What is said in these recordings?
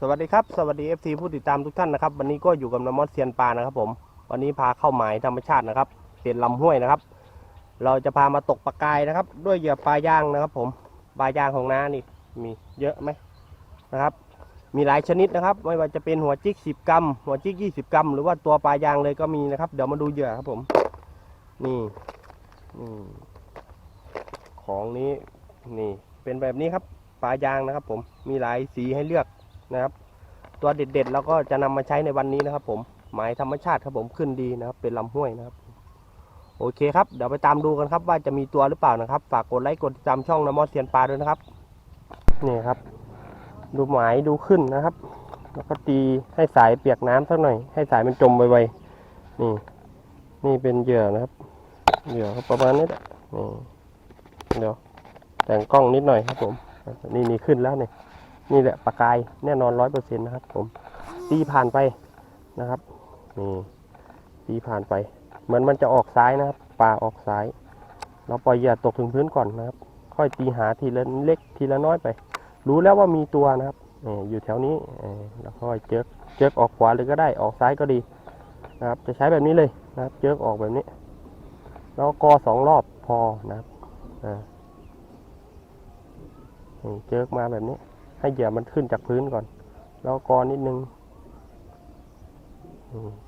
สวัสดีครับ สวัสดี FC ผู้ติดตามทุกท่านนะครับ วันนี้ก็อยู่กับนมอสเซียนปลานะครับผม วันนี้พาเข้าหมายธรรมชาตินะครับเป็นลำห้วยนะครับ เราจะพามาตกปลากายนะครับ ด้วยเหยื่อปลาย่างนะครับ ผม ปลาย่างของน้านี่มีเยอะไหมนะครับ มีหลายชนิดนะครับ ไม่ว่าจะเป็นหัวจิก 10 กรัม หัวจิก 20 กรัม หรือว่าตัวปลายางเลยก็มีนะครับ เดี๋ยวมาดูเหยื่อครับผม นี่นี่ของนี้นี่เป็นแบบนี้ครับปลายางนะครับ ผม มีหลายสีให้เลือก นะครับ ตัวเด็ดๆเราก็จะนำมาใช้ในวันนี้นะครับ ผมหมายธรรมชาติครับผมขึ้นดีนะครับ เป็นลำห้วยนะครับ โอเคครับเดี๋ยวไปตามดูกันครับ ว่าจะมีตัวหรือเปล่านะครับ ฝากกดไลค์กดติดตามช่องนมอสเซียนปลาด้วยนะครับนี่ครับ ดูหมายดูขึ้นนะครับ แล้วก็ตีให้สายเปียกน้ำสักหน่อย ให้สายมันจมไวๆนี่ นี่เป็นเหยื่อนะครับเหยื่อประมาณนี้แหละนี่เดี๋ยวแต่งกล้องนิดหน่อยครับผม นี่นี่ขึ้นแล้วเนี่ย นี่แหละปลากายแน่นอนร้อยเปอร์เซ็นต์นะครับ ผมตีผ่านไปนะครับนี่ตีผ่านไป เหมือนมันจะออกซ้ายนะครับปลาออกซ้าย เราปล่อยเหยื่อตกถึงพื้นก่อนนะครับ ค่อยตีหาทีละเล็กทีละน้อยไป รู้แล้วว่ามีตัวนะครับนี่อยู่แถวนี้เออแล้วค่อยเจิกเจิกออกขวาเลยก็ได้ออกซ้ายก็ดีนะครับ จะใช้แบบนี้เลยนะครับ เจิกออกแบบนี้ แล้วกอสองรอบพอนะครับอ่าเจิกมาแบบนี้ ให้เหยื่อมันขึ้นจากพื้นก่อน แล้วกอนิดนึง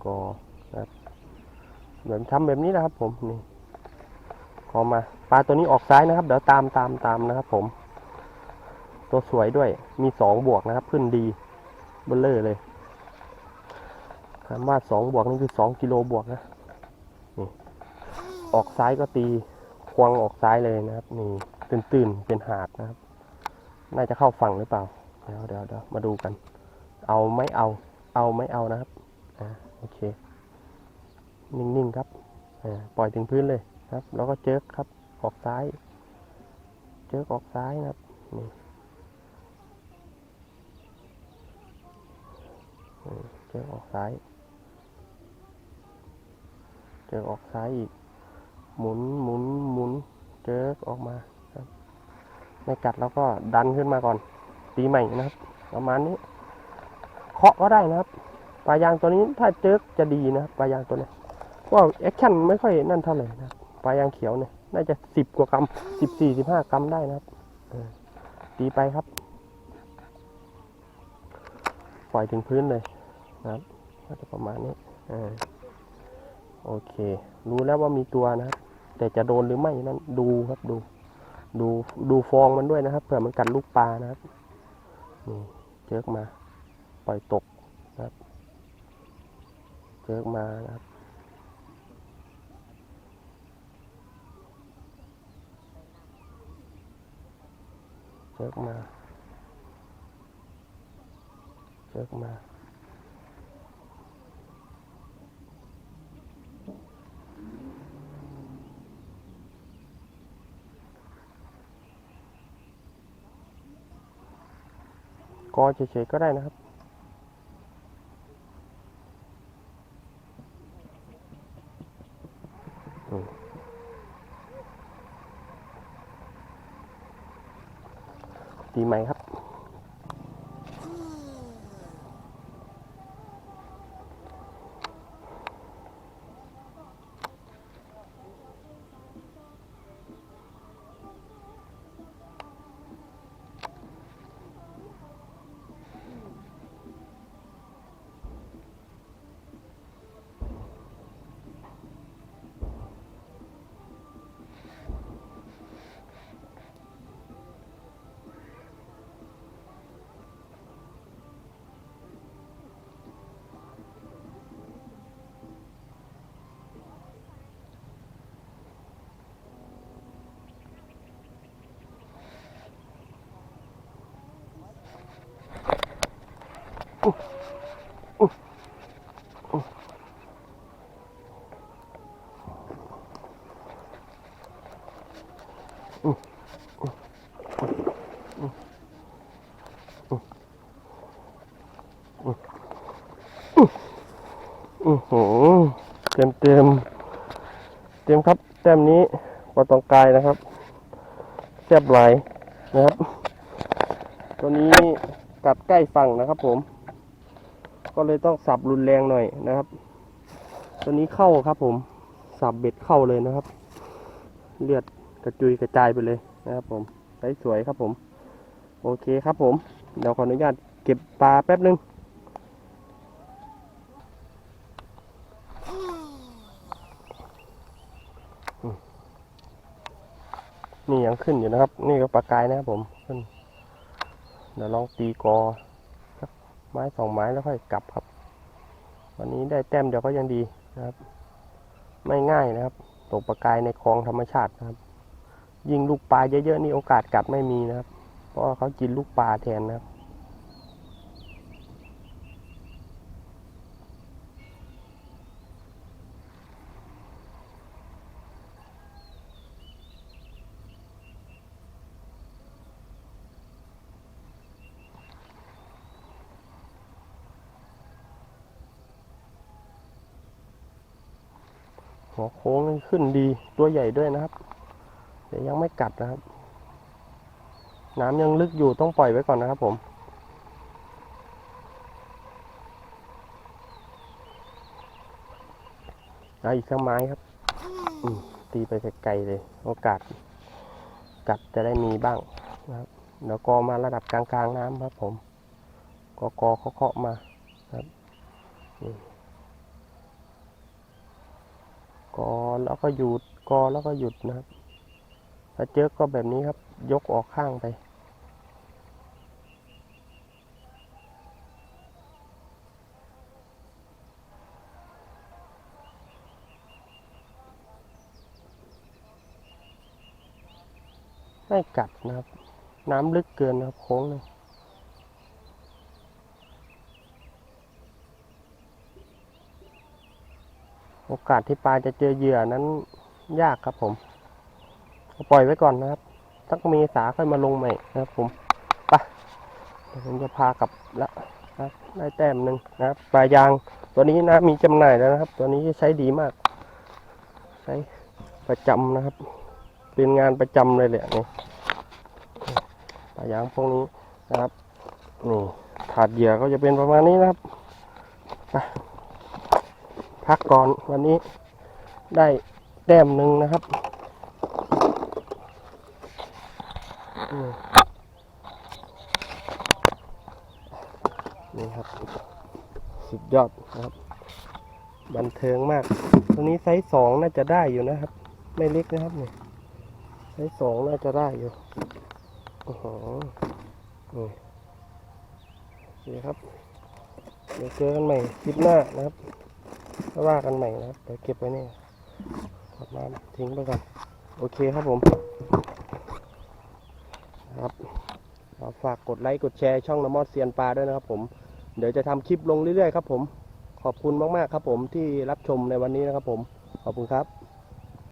กอครับแบบทำแบบนี้นะครับ ผมนี่กอมาปลาตัวนี้ออกซ้ายนะครับ เดี๋ยวตามตามตามนะครับ ผม ตัวสวยด้วยมีสองบวกนะครับ ขึ้นดีเบลเลอร์เลยคำว่าสองบวกนี่คือสองกิโลบวกนะนี่ออกซ้ายก็ตีควงออกซ้ายเลยนะครับ นี่ตื่นๆเป็นหาดนะครับ น่าจะเข้าฝั่งหรือเปล่า เดี๋ยวเดี๋ยวเดี๋ยวมาดูกัน เอาไม่เอา เอาไม่เอานะครับ อ่า โอเค นิ่งๆครับ อ่า ปล่อยถึงพื้นเลยครับ แล้วก็เจิกครับ ออกซ้าย เจิกออกซ้ายนะครับนี่เจิกออกซ้าย เจิกออกซ้ายอีก หมุนหมุนหมุน เจิกออกมา ไม่กัดแล้วก็ดันขึ้นมาก่อน ตีใหม่นะครับ ประมาณนี้ เคาะก็ได้นะครับปลายางตัวนี้ถ้าเจอจะดีนะครับปลายางตัวนี้ยว่าแอคชั่นไม่ค่อยนั่นเท่าไหร่นะปลายางเขียวเนี่ยน่าจะสิบกว่ากรัมสิบสี่สิบห้ากรัมได้นะครับตีไปครับ ปล่อยถึงพื้นเลยนะครับก็จะประมาณนี้อโอเค รู้แล้วว่ามีตัวนะครับ แต่จะโดนหรือไม่นั้นดูครับดู ดูดูฟองมันด้วยนะครับเผื่อมันกัดลูกปลานะครับนี่เจิกมา ปล่อยตกนะครับ เจิกมานะครับเจิกมาเจิกมา กอเฉยๆก็ได้นะครับอืมตีไหมครับ อือหือเต็มเต็มเต็มครับ แต้มนี้ปลาตองกายนะครับแซ่บหลายนะครับ ตัวนี้กกัดใกล้ฝั่งนะครับผม ก็เลยต้องสับรุนแรงหน่อยนะครับ ตัวนี้เข้าครับผมสับเบ็ดเข้าเลยนะครับ เลือดกระจุยกระจายไปเลยนะครับ ผมไซส์สวยครับผม โอเคครับผมเดี๋ยวขออนุญาตเก็บปลาแป๊บนึงนี่ยังขึ้นอยู่นะครับ นี่ก็ปลากายนะครับผมขึ้นเดี๋ยวลองตีกอ ไม้สองไม้แล้วค่อยกลับครับ วันนี้ได้แต้มเดียวก็ยังดีนะครับ ไม่ง่ายนะครับ ตกปลากายในคลองธรรมชาตินะครับ ยิงลูกปลาเยอะๆนี่โอกาสกัดไม่มีนะครับ เพราะเขากินลูกปลาแทนนะครับ หัวโค้งนี่ขึ้นดีตัวใหญ่ด้วยนะครับ เดี๋ยวยังไม่กัดนะครับ น้ำยังลึกอยู่ต้องปล่อยไว้ก่อนนะครับผมเอาอีกสักไม้ครับตีไปไกลๆเลย โอกาส กัดจะได้มีบ้างนะครับแล้วก็มาระดับกลางๆน้ำครับผม ก็กอเคาะมาครับนี่กอ แล้วก็หยุดกอแล้วก็หยุดนะครับถ้าเจอก็แบบนี้ครับ ยกออกข้างไป ไม่กัดนะครับ น้ำลึกเกินนะครับโค้งเลย โอกาสที่ปลาจะเจอเหยื่อนั้นยากครับผมปล่อยไว้ก่อนนะครับสักเมษาค่อยมาลงใหม่นะครับผมไปเดี๋ยวผมจะพากลับละนะครับได้แต้มหนึ่งนะครับปลายางตัวนี้นะมีจำหน่ายแล้วนะครับ ตัวนี้ใช้ดีมาก ใช้ประจำนะครับ เป็นงานประจำเลยแหละนี่ปลายางพวกนี้นะครับนี่ถาดเหยื่อก็จะเป็นประมาณนี้นะครับไป พักก่อนวันนี้ได้แต้มหนึ่งนะครับนี่ครับ สุดยอดนะครับ บันเทิงมาก ตัวนี้ไซส์สองน่าจะได้อยู่นะครับ ไม่เล็กนะครับเนี่ยไซส์สองน่าจะได้อยู่โอ้โหนี่โอเคครับ เดี๋ยวเจอกันใหม่คลิปหน้านะครับ แล้วว่ากันใหม่นะครับเดี๋ยวเก็บไว้นี่ถอดมาทิ้งไปก่อน โอเคครับผม ครับฝากกดไลค์ กดแชร์ช่องน้ำมอดเซียนปลาด้วยนะครับผม เดี๋ยวจะทำคลิปลงเรื่อยๆครับผม ขอบคุณมากๆครับผมที่รับชมในวันนี้นะครับผม ขอบคุณครับ